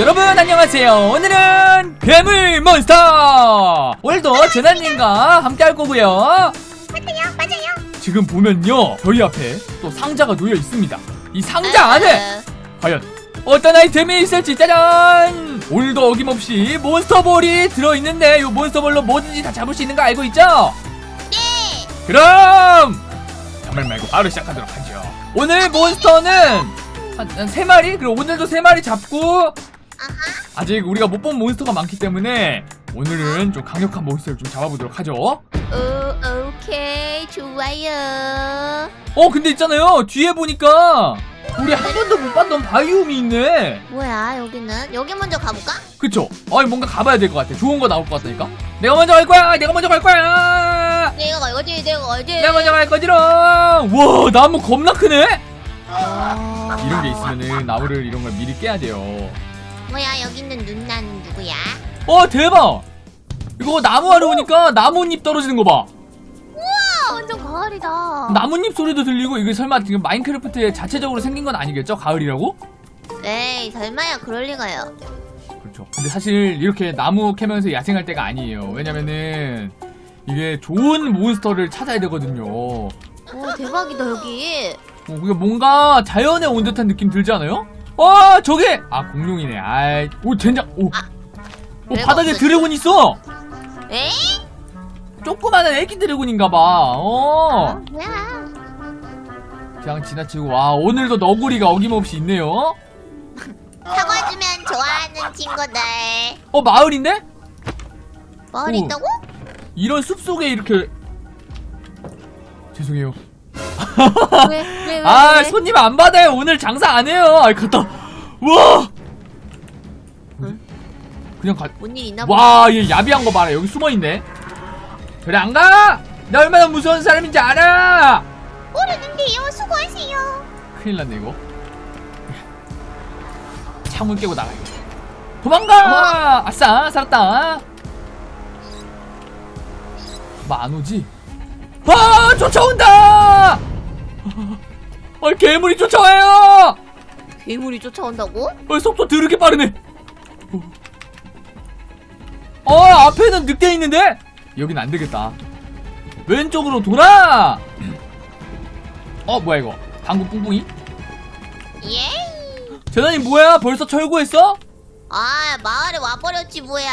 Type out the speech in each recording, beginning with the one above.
여러분 안녕하세요. 오늘은 괴물 몬스터. 오늘도 재난님과 함께 할 거고요. 맞아요, 맞아요. 지금 보면요, 저희 앞에 또 상자가 놓여 있습니다. 이 상자 안에 과연 어떤 아이템이 있을지 짜잔! 오늘도 어김없이 몬스터볼이 들어있는데 이 몬스터볼로 뭐든지 다 잡을 수 있는 거 알고 있죠? 네. 그럼 잠말 말고 바로 시작하도록 하죠. 오늘 몬스터는 한, 한 3마리? 그리고 오늘도 3마리 잡고 아직 우리가 못 본 몬스터가 많기 때문에 오늘은 좀 강력한 몬스터를 좀 잡아보도록 하죠. 오, 오케이, 좋아요. 어 근데 있잖아요 뒤에 보니까 우리 한 번도 못 봤던 바이옴이 있네. 뭐야, 여기는? 여기 먼저 가볼까? 그쵸? 아니 뭔가 가봐야 될 것 같아. 좋은 거 나올 것 같다니까. 내가 먼저 갈 거야. 내가 먼저 갈 거야. 내가 가야지, 내가 가야지. 내가 먼저 갈 거지롱. 와 나무 겁나 크네. 어... 이런 게 있으면은 나무를 이런 걸 미리 깨야 돼요. 뭐야, 여기 있는 누나는 누구야? 어 대박. 이거 나무 하러 오니까 나뭇잎 떨어지는 거 봐. 아, 완전 가을이다. 나뭇잎 소리도 들리고 이게 설마 지금 마인크래프트에 자체적으로 생긴 건 아니겠죠? 가을이라고? 에이, 설마야, 그럴 리가요. 그렇죠. 근데 사실 이렇게 나무 캐면서 야생할 때가 아니에요. 왜냐면은 이게 좋은 몬스터를 찾아야 되거든요. 어, 오, 대박이다, 여기. 그게 뭔가 자연에 온 듯한 느낌 들지 않아요? 와 저게 아 공룡이네. 아이 오 젠장 오. 아, 오 내가 바닥에 없어지. 드래곤 있어. 에이? 조그마한 애기 드래곤인가봐. 어. 뭐야? 그냥 지나치고 와 오늘도 너구리가 어김없이 있네요. 사과 주면 좋아하는 친구들. 어 마을인데? 뭘 오. 있다고? 이런 숲 속에 이렇게 죄송해요. 왜, 왜, 왜? 아 왜? 손님 안 받아요. 오늘 장사 안 해요. 아 갔다. 와. 응? 그냥 가. 뭔일 있나 보다. 와, 얘 야비한 거 봐라. 여기 숨어 있네. 그래 안 가? 나 얼마나 무서운 사람인지 알아. 모르는데요, 수고하세요. 큰일 났네 이거. 창문 깨고 나가야겠다. 도망가! 아싸, 살았다. 뭐안 오지? 아, 쫓아온다! 아, 괴물이 쫓아와요! 괴물이 쫓아온다고? 어, 속도 더럽게 빠르네. 어, 앞에는 늑대 있는데? 여긴 안 되겠다. 왼쪽으로 돌아! 어, 뭐야, 이거. 방구 뿡뿡이? 예. 재단이 뭐야? 벌써 철구했어? 아, 마을에 와버렸지, 뭐야.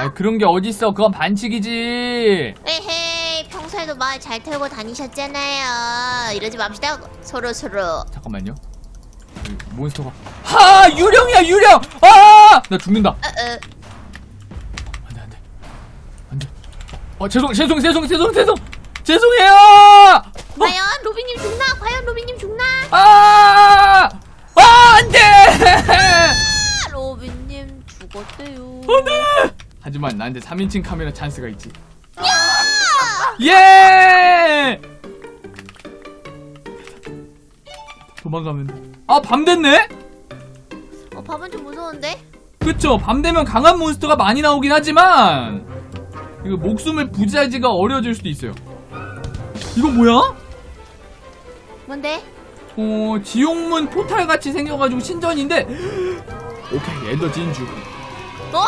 아 그런 게 어딨어. 그건 반칙이지. 에헤이, 평소에도 마을 잘 털고 다니셨잖아요. 이러지 맙시다, 서로 서로. 잠깐만요. 이 몬스터가. 하! 유령이야, 유령! 아! 나 죽는다. 어, 어. 안 돼, 안 돼. 안 돼. 어, 죄송, 죄송, 죄송, 죄송, 죄송! 죄송해요! 뭐? 과연 로비님 죽나? 과연 로비님 죽나? 아! 아, 안 돼! 아, 로비님 죽었대요. 안 돼! 하지만 나한테 3인칭 카메라 찬스가 있지. 예! 도망가면 돼. 아, 밤 됐네? 어, 밥은 좀 무서운데? 그쵸 밤 되면 강한 몬스터가 많이 나오긴 하지만 이거 목숨을 부지하기가 어려워질 수도 있어요 이거 뭐야? 뭔데? 어 지옥문 포탈같이 생겨가지고 신전인데 오케이 엔더 진주 어?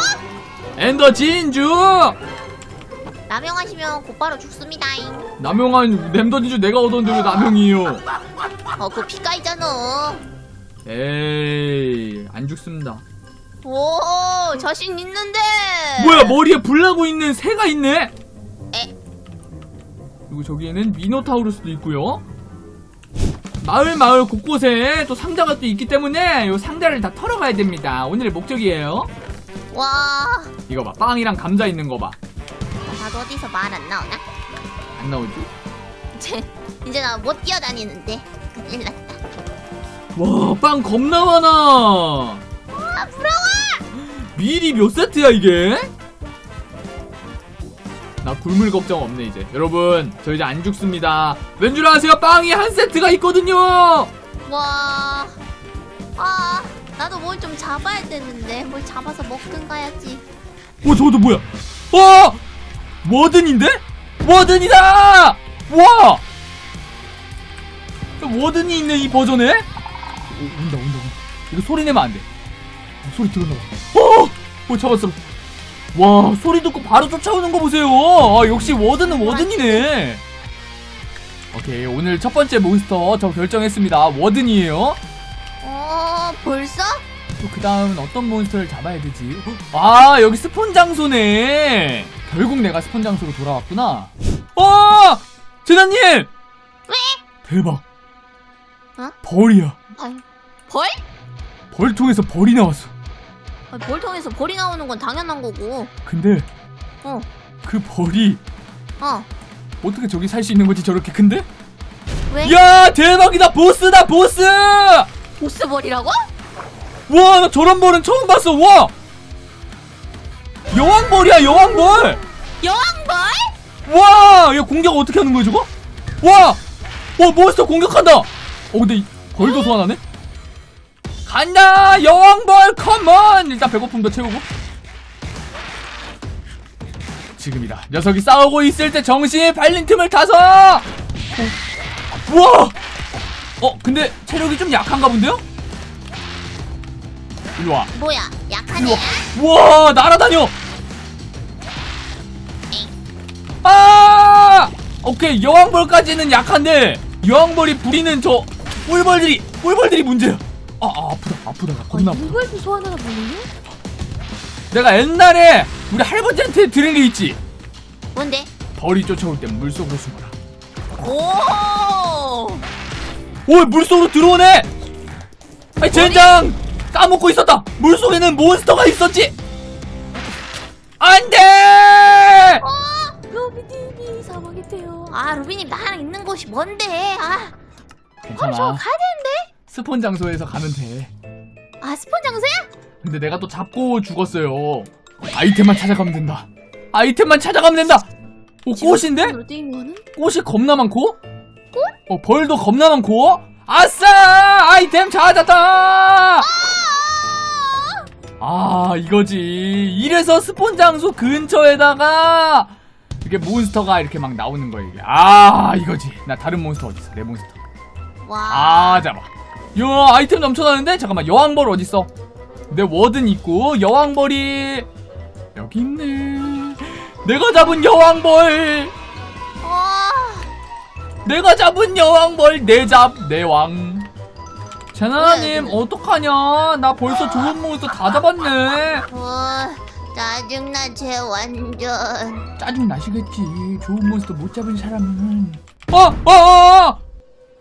엔더 진주 남용하시면 곧바로 죽습니다잉. 남용한 엔더 진주 내가 얻었는데 왜 남용이에요 어, 그거 피까이잖아. 에이 안 죽습니다 오, 자신 있는데. 뭐야 머리에 불 나고 있는 새가 있네 에, 그리고 저기에는 미노타우루스도 있고요. 마을 마을 곳곳에 또 상자가 또 있기 때문에 이 상자를 다 털어가야 됩니다. 오늘의 목적이에요. 와. 이거 봐, 빵이랑 감자 있는 거 봐. 나도 어디서 말 안 나오나? 안 나오지? 이제, 이제 나 못 뛰어다니는데. 큰일 났다. 와, 빵 겁나 많아. 아, 부러워! 미리 몇 세트야 이게? 나 굶을 걱정 없네 이제. 여러분, 저 이제 안 죽습니다. 왠 줄 아세요? 빵이 한 세트가 있거든요. 와. 아, 나도 뭘 좀 잡아야 되는데. 뭘 잡아서 먹든가 해야지. 오, 저것도 뭐야? 와! 워든인데? 워든이다! 와! 워든이 있네, 이 버전에? 오, 온다, 온다, 온다. 이거 소리 내면 안 돼. 소리 들었나 봐. 어! 어 잡았어. 와 소리 듣고 바로 쫓아오는 거 보세요. 아, 역시 워든은 워든이네. 오케이 오늘 첫 번째 몬스터 저 결정했습니다. 워든이에요. 어 벌써? 또 그 다음은 어떤 몬스터를 잡아야 되지? 아 여기 스폰 장소네. 결국 내가 스폰 장소로 돌아왔구나. 어! 재나님! 왜? 대박. 어? 벌이야. 아이, 벌? 벌통에서 벌이 나왔어. 아, 벌통에서 벌이 나오는 건 당연한 거고. 근데 어, 그 벌이 어. 어떻게 저기 살 수 있는 거지 저렇게 큰데? 왜? 야 대박이다 보스다 보스! 보스 벌이라고? 와나 저런 벌은 처음 봤어 와! 여왕벌이야 여왕벌! 여왕벌? 와! 얘 공격 어떻게 하는 거야 저거? 와! 와 몬스터 공격한다! 어 근데 이 벌도 소환하네? 간다! 여왕벌 컴온! 일단 배고픔도 채우고 지금이다 녀석이 싸우고 있을 때 정신이 발린 틈을 타서 어. 우와! 어 근데 체력이 좀 약한가 본데요? 일로와 뭐야? 일로와 애야? 우와 날아다녀 아! 오케이 여왕벌까지는 약한데 여왕벌이 부리는 저 꿀벌들이 꿀벌들이 문제야. 아, 아 아프다 아프다 나 겁나 아프다. 이걸도 소환하나 보네? 내가 옛날에 우리 할아버지한테 들은 게 있지. 뭔데? 벌이 쫓아올 땐 물속으로 숨어라. 오! 오 물속으로 들어오네! 아이? 젠장! 까먹고 있었다! 물속에는 몬스터가 있었지! 안돼! 어! 아, 로비님 나랑 있는 곳이 뭔데? 아, 바로 저거 괜찮아 가야 되는데? 스폰 장소에서 가면 돼. 아, 스폰 장소야? 근데 내가 또 잡고 죽었어요. 아이템만 찾아가면 된다. 아이템만 찾아가면 된다! 오 꽃인데? 꽃이 겁나 많고? 어 벌도 겁나 많고? 아싸! 아이템 찾았다! 아 이거지. 이래서 스폰 장소 근처에다가 이게 몬스터가 이렇게 막 나오는 거야 이게. 아 이거지. 나 다른 몬스터 어딨어? 내 몬스터. 와. 아 잡아. 요 아이템 넘쳐나는데? 잠깐만 여왕벌 어딨어? 내 워든 있고 여왕벌이 여기 있네. 내가 잡은 여왕벌. 와. 내가 잡은 여왕벌 내잡 내왕. 제나님 뭐야, 어떡하냐? 나 벌써 좋은 몬스터 다 잡았네. 와. 짜증나, 쟤 완전. 짜증 나시겠지 좋은 몬스터 못 잡은 사람은 어! 어! 어! 어!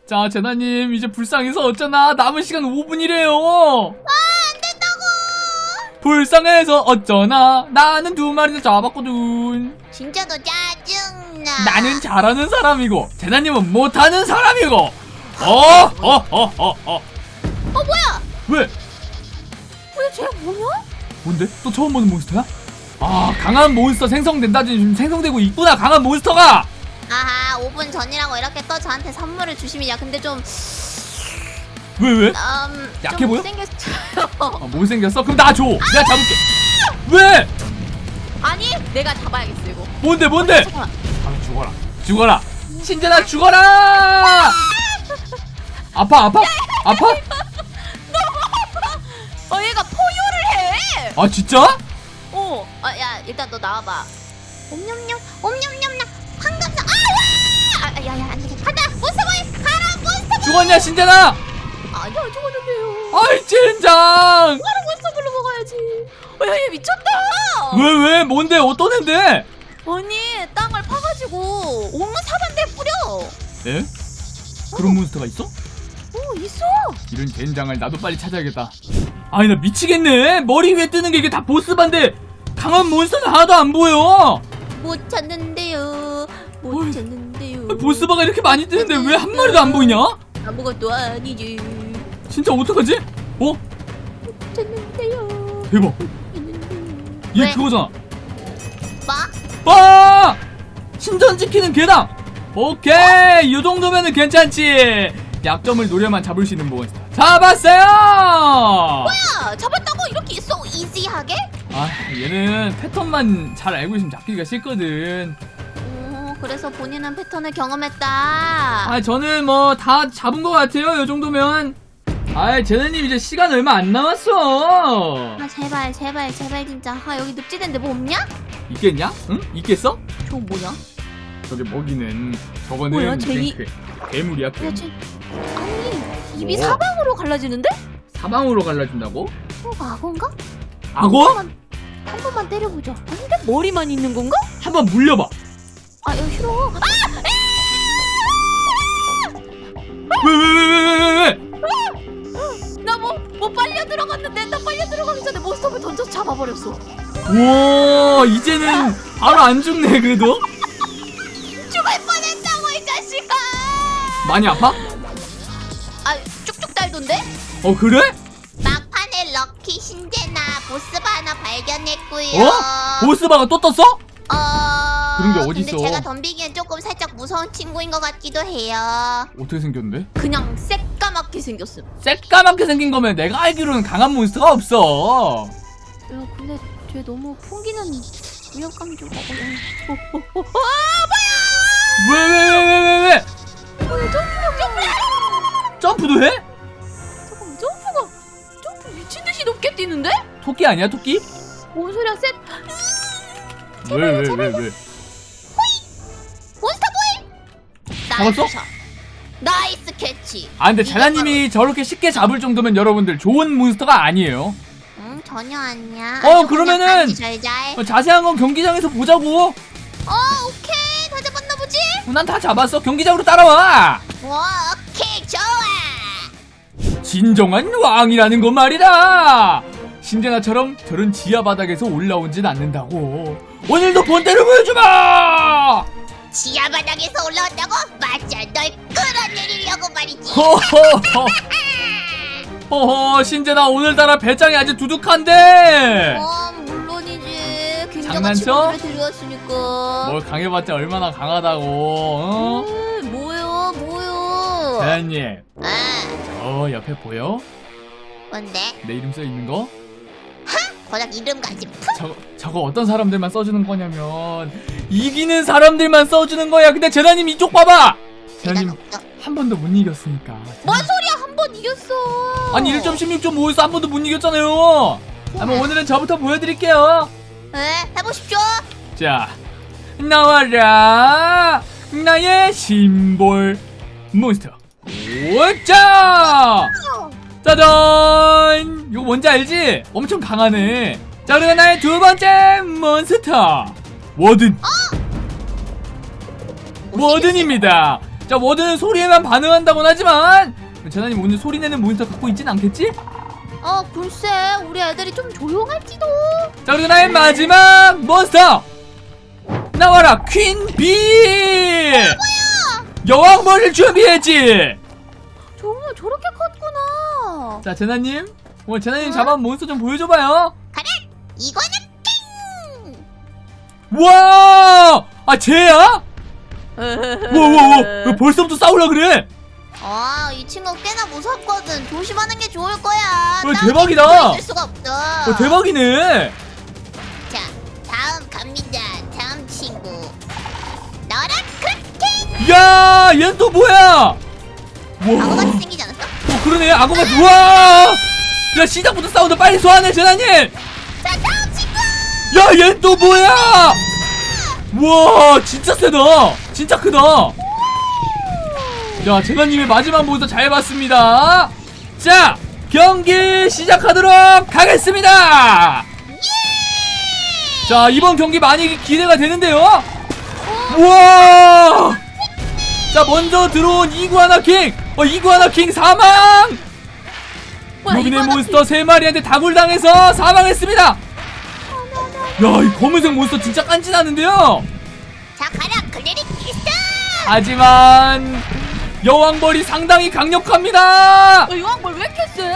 자 제나님 이제 불쌍해서 어쩌나 남은 시간 5분이래요 안 된다고! 불쌍해서 어쩌나 나는 두 마리나 잡았거든 진짜 너 짜증나. 나는 잘하는 사람이고 제나님은 못하는 사람이고 어! 어! 어! 어! 어! 어, 뭐야? 왜? 뭐야, 쟤 뭐냐? 뭔데? 또 처음 보는 몬스터야? 아 강한 몬스터 생성된다 지금 생성되고 있구나 강한 몬스터가 아하, 5분 전이라고 이렇게 또 저한테 선물을 주시면, 야, 근데 좀, 왜 왜? 음. 약해 좀 보여? 못생겼어요. 아, 못생겼어? 그럼 나 줘! 내가 잡을게 왜? 아니, 내가 잡아야겠어, 이거. 뭔데 뭔데? 잠깐만. 아 죽어라 죽어라 신재나 죽어라 아파 아파? 아파? 아 진짜? 어, 아, 야, 일단 너 나와봐. 옴뇸뇸, 옴뇸뇸뇸, 황금사, 아, 와! 아, 야, 야, 안 되겠다. 간다! 몬스터보이! 가라, 몬스터! 죽었냐 신재나? 아니야, 죽었는데요. 아이 젠장 가라, 몬스터볼로 먹어야지. 어, 야, 얘 미쳤다! 왜 왜 뭔데 어떤 앤데? 아니, 땅을 파가지고 온갖 사반대 뿌려. 에? 그런 몬스터가 있어? 어, 있어. 이런 젠장을 나도 빨리 찾아야겠다 아니 나 미치겠네 머리 위에 뜨는 게 이게 다 보스반데 강한 몬스터는 하나도 안 보여 못 찾는데요. 못 어이, 찾는데요. 보스바가 이렇게 많이 뜨는데 왜 한 마리도 안 보이냐? 아무것도 아니지. 진짜 어떡하지? 어? 못 찾는데요. 대박 얘 왜? 그거잖아 뭐? 아! 신전 지키는 개당! 오케이! 이 정도면은 괜찮지! 약점을 노려만 잡을 수 있는 몬스터. 잡았어요! 야, 잡았다고 이렇게 쏘 이지하게? 아, 얘는 패턴만 잘 알고 있으면 잡기가 싫거든. 오, 그래서 본인은 패턴을 경험했다. 아, 저는 뭐 다 잡은 것 같아요, 이 정도면. 아이 제나님 이제 시간 얼마 안 남았어 아 제발 제발 제발 진짜 아 여기 늪지대인데 뭐 없냐? 있겠냐? 응? 있겠어? 저거 뭐냐? 저기 먹이는 저거는 뭐야, 쟁이- 그 괴물이야 야, 괴물 쟤... 아니 입이 뭐? 사방으로 갈라지는데? 사방으로 갈라진다고? 어 악어인가? 악어? 한 번만, 한 번만 때려보자 아닌데? 머리만 있는 건가? 한번 물려봐 아 이거 싫어 아! 왜 왜 왜 왜 왜 왜 나 뭐 뭐 빨려 들어갔는데 나 빨려 들어가기 전에 몬스터를 던져서 잡아버렸어 와 이제는 바로 안 죽네 그래도 죽을 뻔했다고 이 자식아 많이 아파? 아 쭉쭉 달던데? 어 그래? 럭키 신제나 보스바 하나 발견했고요 어? 보스바가 또 떴어? 어... 그런 게 어딨어. 근데 제가 덤비기엔 조금 살짝 무서운 친구인 것 같기도 해요 어떻게 생겼는데? 그냥 새까맣게 생겼음 새까맣게 생긴 거면 내가 알기로는 강한 몬스터가 없어 야 근데 쟤 너무 풍기는 위협감이 좀 어, 어, 어, 어, 왜왜 왜 왜 왜왜 어, 점프도 해? 높게 뛰는데? 토끼 아니야 토끼? 뭔 소리야 셋 왜 왜 왜 왜? 몬스터 보이 잡았어? 나이스 샷. 나이스 캐치 아 근데 자나님이 저렇게 쉽게 잡을 정도면 여러분들 좋은 몬스터가 아니에요 응 전혀 아니야 어, 아주 그냥 그러면은- 잘잘 어, 자세한 건 경기장에서 보자고 어 오케이 다 잡았나 보지? 난 다 잡았어 경기장으로 따라와 와 진정한 왕이라는 것 말이다. 신데나처럼 저런 지하 바닥에서 올라오진 않는다고. 오늘도 본때를 보여주마! 지하 바닥에서 올라온다고? 맞아 널 끌어내리려고 말이지. 허허허. 허허 신데나 오늘따라 배짱이 아주 두둑한데. 어 물론이지. 굉장한 장난쳐? 친구를 데려왔으니까. 뭘 강해봤자 얼마나 강하다고 어? 음, 대한님 아. 어 옆에 보여? 뭔데? 내 이름 써있는 거? 고작 이름 가지. 저거, 저거 어떤 사람들만 써주는 거냐면 이기는 사람들만 써주는 거야. 근데 재나님 이쪽 봐봐! 없어 한 번도 못 이겼으니까. 뭔 소리야? 한 번 이겼어. 아니 1.16.5에서 한 번도 못 이겼잖아요. 한번 오늘은 저부터 보여드릴게요. 네 해보십시오. 자 나와라. 나의 심볼 몬스터 오자 짜잔! 이거 뭔지 알지? 엄청 강하네. 자 그리고 나의 두 번째 몬스터. 워든. 워든입니다. 자 워든은 소리에만 반응한다곤 하지만 재나님 오늘 소리 내는 몬스터 갖고 있진 않겠지? 어 글쎄 우리 애들이 좀 조용할지도. 자 그리고 나의 마지막 몬스터! 나와라 퀸비 여왕벌을 준비했지. 정말 저렇게 컸구나. 자 제나님. 오늘 제나님 어? 잡아온 몬스터 좀 보여줘봐요. 가라 이거는 우와 아 쟤야? 와와와. 벌써부터 싸우려 그래? 아 이 친구 꽤나 무섭거든. 조심하는 게 좋을 거야. 어, 싸우기 대박이다. 수가 없어. 어, 대박이네. 자 다음 갑니다 야 얘는 또 뭐야 우와 악어같이 생기지 않았어? 어, 그러네 악어가 우와 야 시작부터 싸우다 빨리 소환해 제나님 자 다음 친구 야, 얘또 뭐야? 우와, 진짜 세다. 진짜 크다. 자, 재나님의 마지막 모습 잘 봤습니다. 자, 경기 시작하도록 하겠습니다. 자, 이번 경기 많이 기대가 되는데요. 우와! 자, 먼저 들어온 이구아나 킹. 어, 이구아나 킹 사망. 뭐야, 여기네 이거는 몬스터 세 마리한테 다굴당해서 사망했습니다. 야, 이 검은색 몬스터 진짜 깐진하는데요. 자 가라 클리릭 키스 하지만 여왕벌이 상당히 강력합니다. 어, 여왕벌 왜 이렇게 세?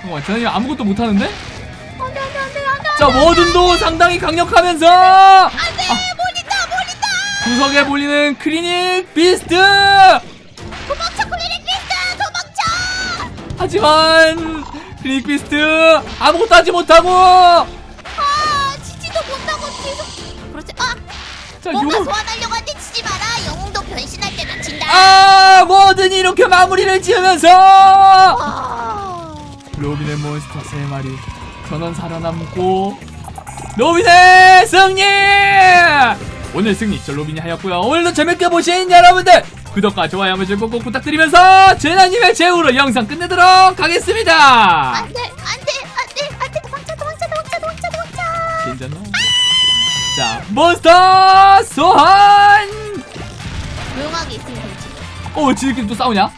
잠깐만, 저는 아무것도 못하는데? 안돼 안돼 안돼 안돼 자, 워든도 상당히 강력하면서 안돼 몰린다 구석에 몰리는 클리닉 비스트. 도망쳐 클리릭 키스 도망쳐! 하지만 클리닉 비스트 아무것도 하지 못하고! 아 치지도 못하고 계속 그렇지 아! 자, 뭔가 요 소환하려고 하는데 치지 마라! 영웅도 변신할 때 다친다! 아, 워든이 이렇게 마무리를 지으면서! 아. 로빈의 몬스터 3마리 전원 살아남고 로빈의 승리! 오늘 승리 저 로빈이 하였고요. 오늘도 재밌게 보신 여러분들 구독과 좋아요 한 번씩 꼭꼭 부탁드리면서 제나님의 제후로 영상 끝내도록 하겠습니다. 안돼 안돼 안돼 안돼. 도망쳐 도망쳐 도망쳐 도망쳐 도망쳐. 괜찮아? 자 몬스터 소환! 조용하게 있으면 되지. 어 지들끼리 또 싸우냐?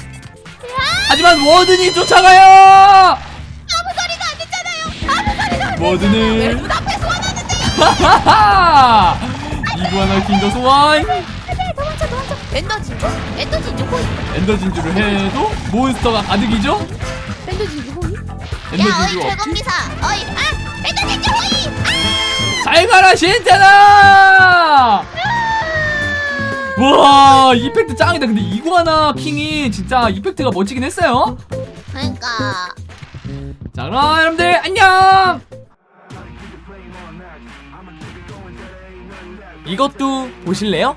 하지만 워든이 쫓아가요! 아무 소리도 안 듣잖아요. 아무 소리도 안 워든을 문 앞에 소환하는데 하하하 이구아나 킹더 소환 안돼 도망쳐 도망쳐 엔더 진주 엔더 진주 호이 엔더 진주를 해도 몬스터가 가득이죠? 엔더 진주 호이 엔더 야 어이 없지? 최검기사 어이 아 엔더 진주 호이 아! 잘 가라 신잖아! 와 이펙트 짱이다. 근데 이구아나 킹이 진짜 이펙트가 멋지긴 했어요. 그러니까. 자 그럼 여러분들 안녕 이것도 보실래요?